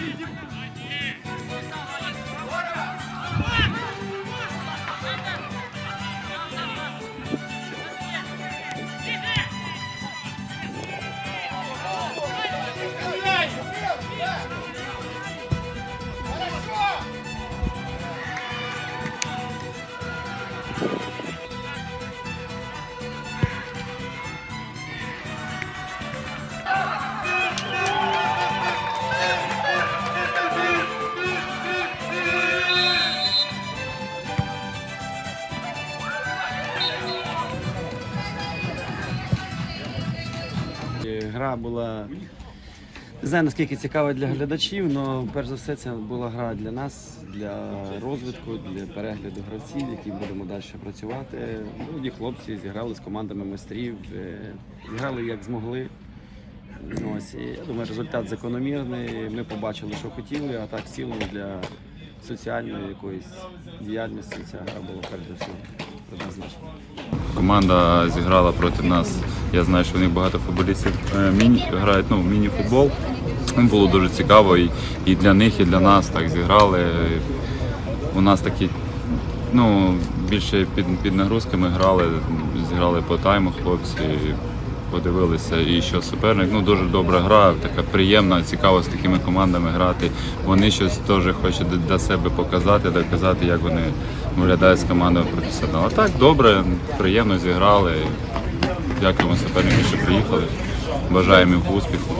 І Гра була не знаю наскільки цікава для глядачів, але перш за все це була гра для нас, для розвитку, для перегляду гравців, які будемо далі працювати. Молоді хлопці зіграли з командами майстрів, е, зіграли як змогли. Ось, я думаю, результат закономірний. Ми побачили, що хотіли, а так цілому для соціальної якоїсь діяльності ця гра була перш за все предназначена. Команда зіграла проти нас. Я знаю, що в них багато футболістів е, міні грають ну, міні-футбол. Було дуже цікаво і, і для них, і для нас так зіграли. У нас такі ну, більше під, під нагрузками грали, зіграли по тайму хлопці, подивилися. І що суперник, ну дуже добра гра, така приємна, цікаво з такими командами грати. Вони щось теж хочуть для- себе показати, доказати, як вони виглядають з командою професіонал. Так добре, приємно зіграли. Дякуємо суперникам, що приїхали. Бажаємо їм успіху.